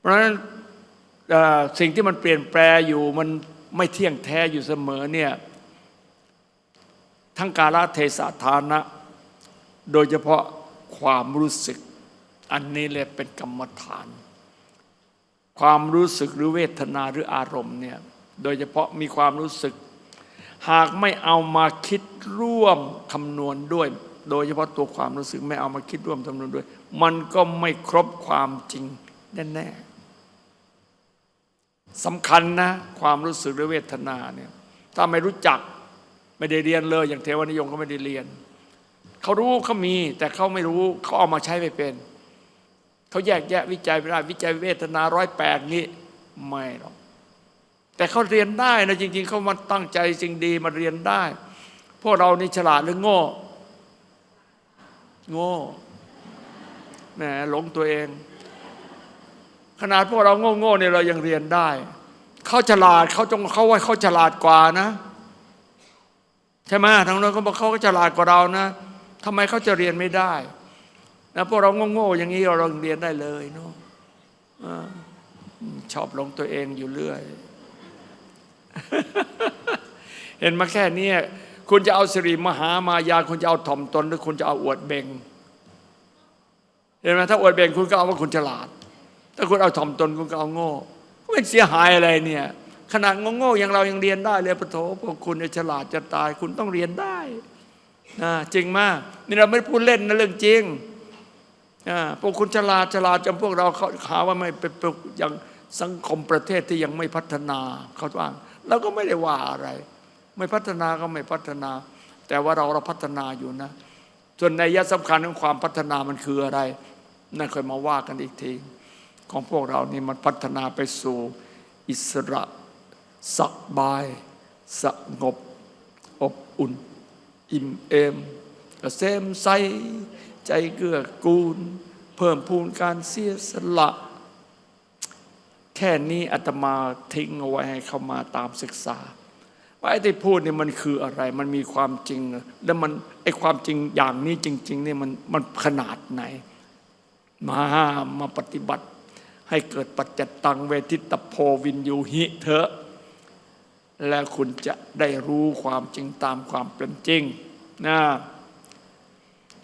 เพราะฉะนั้นสิ่งที่มันเปลี่ยนแปลอยู่มันไม่เที่ยงแท้อยู่เสมอเนี่ยทั้งกาลเทศะฐานะ โดยเฉพาะความรู้สึก อันนี้เลยเป็นกรรมฐาน ความรู้สึกหรือเวทนาหรืออารมณ์เนี่ยโดยเฉพาะมีความรู้สึก หากไม่เอามาคิดร่วมคำนวณด้วย โดยเฉพาะตัวความรู้สึกไม่เอามาคิดร่วมคำนวณด้วย มันก็ไม่ครบความจริง แน่ๆสำคัญนะ ความรู้สึกหรือเวทนาเนี่ยถ้าไม่รู้จักไม่ได้เรียนเลย อย่างเทวนิยมก็ไม่ได้เรียน เขารู้เขามี แต่เขาไม่รู้เขาเอามาใช้ไม่เป็น เขาแยกแยะวิจัยไม่ได้วิจัยเวทนาร้อยแปดนี้ไม่หรอกแต่เขาเรียนได้นะจริง ๆ เขามาตั้งใจจริงดีมาเรียนได้ พวกเรานี่ฉลาดหรือโง่ โง่แหมหลงตัวเอง ขนาดพวกเราโง่ๆเนี่ยเรายังเรียนได้เขาฉลาดเขาจงเขาว่าเขาฉลาดกว่านะใช่ไหมทางโนั้นเขาบอกเขาก็ฉลาดกว่าเรานะทำไมเขาจะเรียนไม่ได้นะพวกเราโง่ๆอย่างนี้เราเรียนได้เลยเนาะชอบหลงตัวเองอยู่เรื่อย เห็นมาแค่นี้คุณจะเอาสิริมหามายา คุณจะเอาถ่อมตนหรือคุณจะเอาอวดเบงเห็นไหมถ้าอวดเบงคุณก็เอาว่าคุณฉลาด ถ้าคุณเอาถ่อมตนคุณก็เอาโง่ก็ไม่เสียหายอะไรเนี่ย ขนาดโง่ๆอย่างเรายังเรียนได้เลยปะโถพวกคุณเนี่ยฉลาดจะตายคุณต้องเรียนได้นะจริงมาก นี่เราไม่พูดเล่นนะเรื่องจริงพวกคุณฉลาดฉลาดจนพวกเราเขาหาว่าไม่เป็นอย่างสังคมประเทศที่ยังไม่พัฒนาเขาว่าเราก็ไม่ได้ว่าอะไร ไม่พัฒนาก็ไม่พัฒนา แต่ว่าเราเราพัฒนาอยู่นะ ส่วนในยะสำคัญของความพัฒนามันคืออะไร นั่นค่อยมาว่ากันอีกที ของพวกเรานี่มันพัฒนาไปสู่อิสระสบาย สงบ อบอุ่น อิ่มเอมกระเซมใสใจเกื้อกูล เพิ่มพูนการเสียสละ แค่นี้อาตมาทิ้งเอาไว้ให้เขามาตามศึกษา ว่าไอ้ที่พูดเนี่ยมันคืออะไร มันมีความจริง แล้วมันไอ้ความจริงอย่างนี้จริงๆเนี่ยมันมันขนาดไหน มามาปฏิบัติ ให้เกิดปัจจตังเวทิตโพวินยูหิเถอะ แล้วคุณจะได้รู้ความจริงตามความเป็นจริงนะ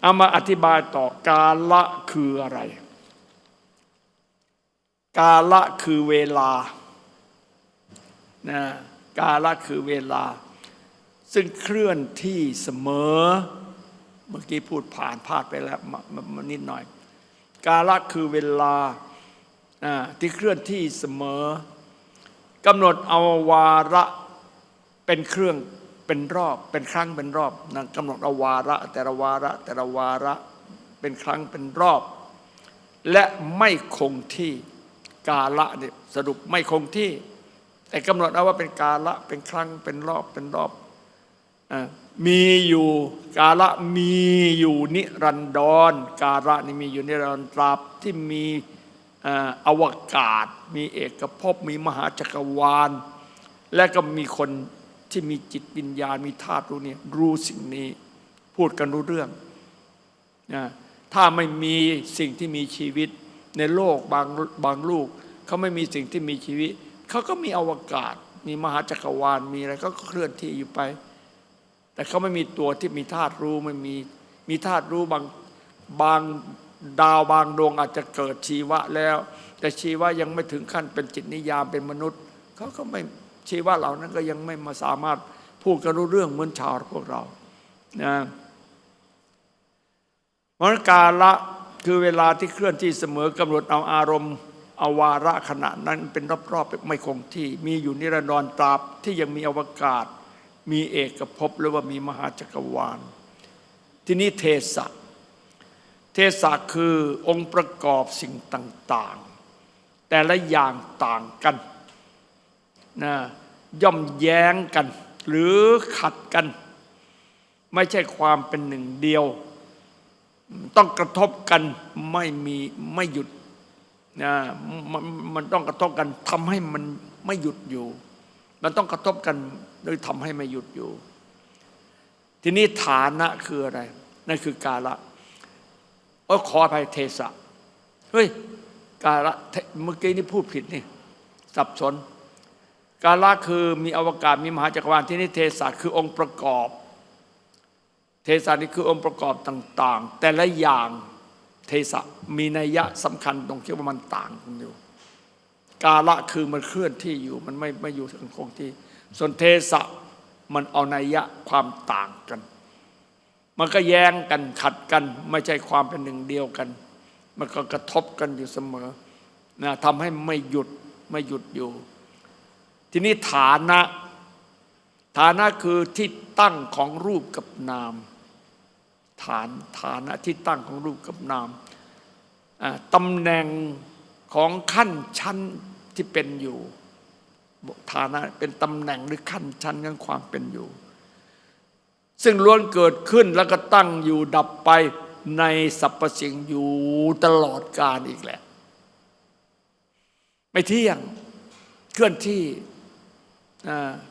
เอามาอธิบายต่อกาละคืออะไร กาละคือเวลานะกาละคือเวลา ซึ่งเคลื่อนที่เสมอ เมื่อกี้พูดผ่านพลาดไปแล้วมามามานิดหน่อย กาละคือเวลา ที่เคลื่อนที่เสมอกำหนดเอาวาระเป็นเครื่องเป็นรอบ เป็นครั้งเป็นรอบนะกำหนดเอาวาระ แต่ละวาระ แต่ละวาระเป็นครั้งเป็นรอบ และไม่คงที่กาละเนี่ยสรุปไม่คงที่ แต่กำหนดเอาว่าเป็นกาละเป็นครั้งเป็นรอบเป็นรอบอมีอยู่กาละมีอยู่นิรันดรกาละนี่มีอยู่นิรันดรตราบที่มี อ่าวกาศ มีเอกภพมีมหาจักรวาล และก็มีคนที่มีจิตวิญญาณมีธาตุรู้เนี่ยรู้สิ่งนี้ พูดกันรู้เรื่องนะถ้าไม่มีสิ่งที่มีชีวิตในโลกบางบางลูกเขาไม่มีสิ่งที่มีชีวิตเขาก็มีอวกาศ มีมหาจักรวาลมีอะไรก็เคลื่อนที่อยู่ไป แต่เขาไม่มีตัวที่มีธาตุรู้ไม่มีมีธาตุรู้บางบาง ดาวบางดวงอาจจะเกิดชีวะแล้ว แต่ชีวะยังไม่ถึงขั้นเป็นจิตนิยามเป็นมนุษย์เขาก็ไม่ชีวะเหล่านั้นก็ยังไม่มาสามารถพูดกันรู้เรื่องเหมือนชาวพวกเรานะมรกาละคือเวลาที่เคลื่อนที่เสมอกำหนดเอาอารมณ์อวาระขณะนั้นเป็นรอบๆไม่คงที่ มีอยู่นิรันดรตราบที่ยังมีอวกาศ มีเอกภพหรือว่ามีมหาจักรวาล ที่นี้เทสะ เทสะคือองค์ประกอบสิ่งต่าง ๆ แต่ละอย่างต่างกันนะย่อมแย้งกัน หรือขัดกัน ไม่ใช่ความเป็นหนึ่งเดียว ต้องกระทบกันไม่มีไม่หยุดนะมันมันต้องกระทบกันทำให้มันไม่หยุดอยู่ มันต้องกระทบกันโดยทำให้ไม่หยุดอยู่ ทีนี้ฐานะคืออะไร นั่นคือ กาละ โอ้ขออภัยเทสะเฮ้ยกาละเมื่อกี้นี่พูดผิดนี่ สับสน กาละคือมีอวกาศมีมหาจักรวาลที่นี่เทศะคือองค์ประกอบ เทศะนี่คือองค์ประกอบต่าง ๆ แต่ละอย่างเทศะมีนัยยะสำคัญตรงที่ว่ามันต่างกันอยู่ กาละคือมันเคลื่อนที่อยู่มันไม่ไม่อยู่คงที่ ส่วนเทศะมันเอานัยยะความต่างกัน มันก็แย้งกันขัดกัน ไม่ใช่ความเป็นหนึ่งเดียวกัน มันก็กระทบกันอยู่เสมอนะทำให้ไม่หยุดไม่หยุดอยู่ ทีนี้ฐานะ ฐานะคือที่ตั้งของรูปกับนาม ฐานฐานะที่ตั้งของรูปกับนามตำแหน่งของขั้นชั้นที่เป็นอยู่ฐานะเป็นตำแหน่งหรือขั้นชั้นของความเป็นอยู่ ซึ่งล้วนเกิดขึ้นแล้วก็ตั้งอยู่ดับไปในสรรพสิ่งอยู่ตลอดกาลอีกแหละ ไม่เที่ยงเคลื่อนที่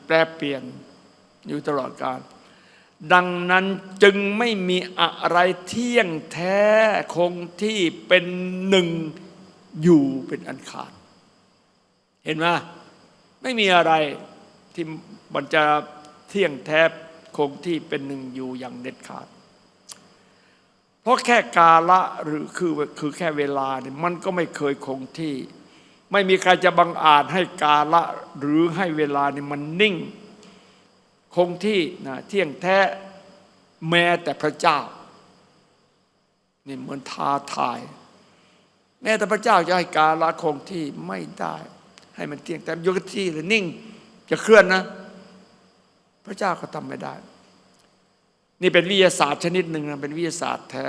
แปรเปลี่ยนอยู่ตลอดกาลดังนั้นจึงไม่มีอะไรเที่ยงแท้คงที่เป็นหนึ่งอยู่เป็นอันขาด เห็นไหมไม่มีอะไรที่มันจะเที่ยงแท้ คงที่เป็นหนึ่งอยู่อย่างเด็ดขาด เพราะแค่กาละหรือคือคือแค่เวลาเนี่ยมันก็ไม่เคยคงที่ ไม่มีใครจะบังอาจให้กาละหรือให้เวลาเนี่ยมันนิ่ง คงที่นะเที่ยงแท้แม้แต่พระเจ้านี่เหมือนท้าทาย แม้แต่พระเจ้าจะให้กาละคงที่ไม่ได้ ให้มันเที่ยงแต่ยกที่หรือนิ่ง จะเคลื่อนนะ พระเจ้าก็ทำไม่ได้ นี่เป็นวิทยาศาสตร์ชนิดหนึ่งนะเป็นวิทยาศาสตร์แท้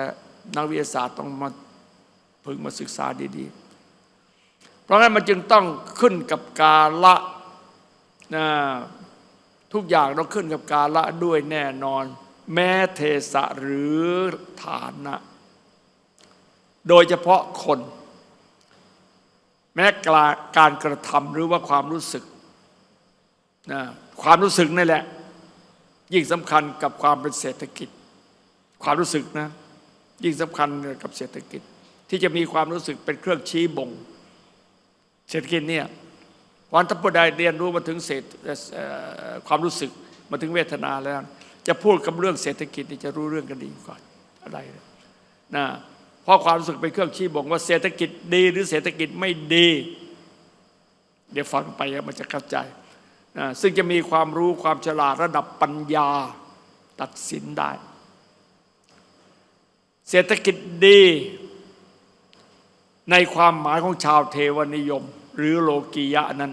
นักวิทยาศาสตร์ต้องมาพึงมาศึกษาดีๆ เพราะงั้นมันจึงต้องขึ้นกับกาละนะทุกอย่างต้องขึ้นกับกาละด้วยแน่นอน แม้เทสะหรือฐานะ โดยเฉพาะคน แม้การกระทำหรือว่าความรู้สึกนะความรู้สึกนี่แหละ ยิ่งสำคัญกับความเป็นเศรษฐกิจ ความรู้สึกนะ ยิ่งสำคัญกับเศรษฐกิจ ที่จะมีความรู้สึกเป็นเครื่องชี้บ่ง เศรษฐกิจเนี่ยวันถ้าผู้ใดเรียนรู้มาถึงเศรษฐความรู้สึกมาถึงเวทนาแล้ว จะพูดกับเรื่องเศรษฐกิจนี่จะรู้เรื่องกันดีก่อนอะไรนะเพราะความรู้สึกเป็นเครื่องชี้บ่งว่าเศรษฐกิจดีหรือเศรษฐกิจไม่ดี เดี๋ยวฟังไปมันจะเข้าใจ ซึ่งจะมีความรู้ความฉลาดระดับปัญญาตัดสินได้ เศรษฐกิจดี ในความหมายของชาวเทวนิยม หรือโลกียะนั้น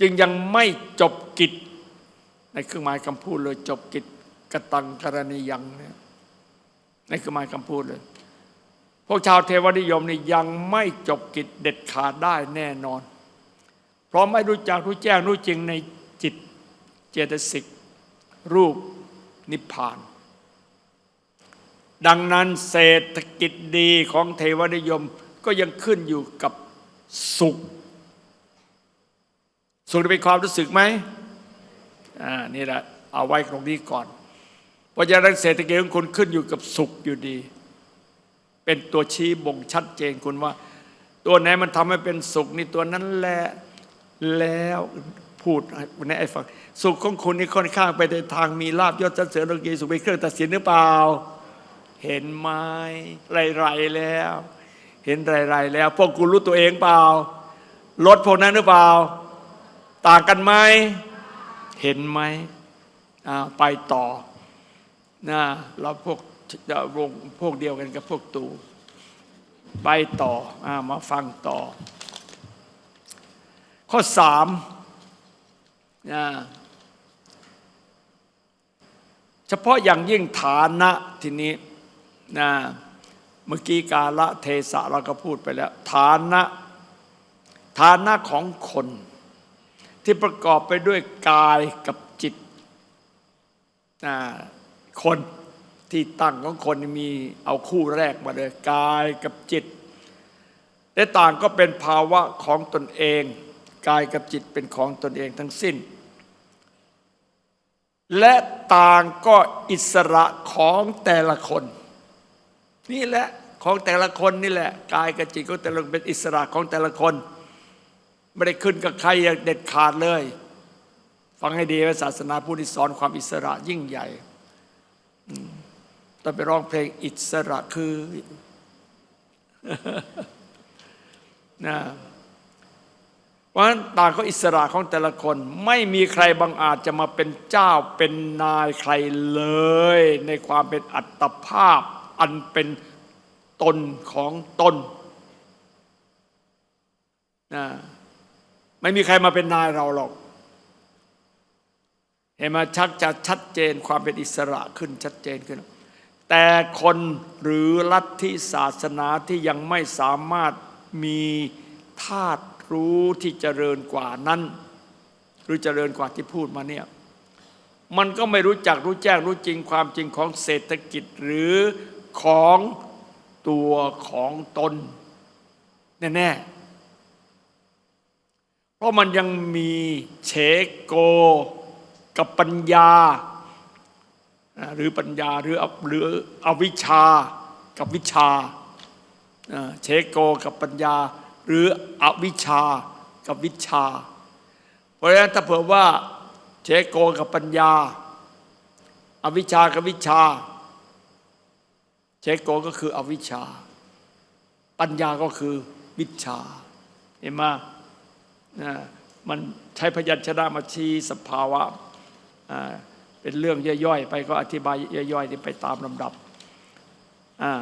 จึงยังไม่จบกิจ ในเครื่องหมายคำพูดเลยจบกิจกตังกรณียังเนี่ยในเครื่องหมายคำพูดเลยพวกชาวเทวนิยมนี่ยังไม่จบกิจเด็ดขาดได้แน่นอน ราะไม่รู้จักรู้แจ้งรู้จริงในจิตเจตสิกรูปนิพพาน ดังนั้นเศรษฐกิจดีของเทวนิยมก็ยังขึ้นอยู่กับสุข สุขเป็นความรู้สึกไหมอ่านี่แหละเอาไว้ตรงนี้ก่อน เพราะฉะนั้นเศรษฐกิจของคุณขึ้นอยู่กับสุขอยู่ดี เป็นตัวชี้บ่งชัดเจนคุณว่า ตัวไหนมันทำให้เป็นสุขนี่ตัวนั้นแหละ แล้วพูดในไอ้ฟังสุขของคุณนี่ค่อนข้างไปในทางมีลาบยศจันเสริญโลกีสุขเป็นเครื่องตัดสินหรือเปล่า เห็นไหมไรๆแล้ว เห็นไรๆแล้วพวกคุณรู้ตัวเองเปล่าลดพวกนั้นหรือเปล่า ต่างกันไหมเห็นไหมไปต่อนะเราพวกวงพวกเดียวกันกับพวกตูไปต่ออมาฟังต่อ ข้อสามนะเฉพาะอย่างยิ่งฐานะทีนี้นะเมื่อกี้กาละเทสะเราก็พูดไปแล้ว ฐานะฐานะของคน ที่ประกอบไปด้วยกายกับจิตนะคนที่ตั้งของคนมีเอาคู่แรกมาเลยกายกับจิต และต่างก็เป็นภาวะของตนเอง กายกับจิตเป็นของตนเองทั้งสิ้น และต่างก็อิสระของแต่ละคน นี่แหละของแต่ละคนนี่แหละกายกับจิตของแต่ละคนเป็นอิสระของแต่ละคน ไม่ได้ขึ้นกับใครอย่างเด็ดขาดเลย ฟังให้ดีว่าศาสนาพุทธสอนความอิสระยิ่งใหญ่ต้องไปร้องเพลงอิสระคือนะ เพราะฉะนั้นต่างก็อิสระของแต่ละคน ไม่มีใครบังอาจจะมาเป็นเจ้าเป็นนายใครเลย ในความเป็นอัตภาพ อันเป็นตนของตนนะไม่มีใครมาเป็นนายเราหรอก เห็นมาชักจะชัดเจนความเป็นอิสระขึ้นชัดเจนขึ้น แต่คนหรือลัทธิศาสนาที่ยังไม่สามารถมีธาตุ รู้ที่เจริญกว่านั้น หรือเจริญกว่าที่พูดมาเนี่ยมันก็ไม่รู้จักรู้แจ้งรู้จริงความจริงของเศรษฐกิจหรือของตัวของตนแน่ๆเพราะมันยังมีเฉโก กับปัญญา หรือปัญญาหรือหรืออวิชากับวิชาอ่าเชโกกับปัญญา หรืออวิชากับวิชา เพราะฉะนั้นถ้าเผื่อว่าเชโกกับปัญญา อวิชากับวิชา เชโกก็คืออวิชา ปัญญาก็คือวิชา เห็นไหมนะมันใช้พยัญชนะมาชี้สภาวะเป็นเรื่องย่อยๆ ไปก็อธิบายย่อยๆไปตามลำดับอ่า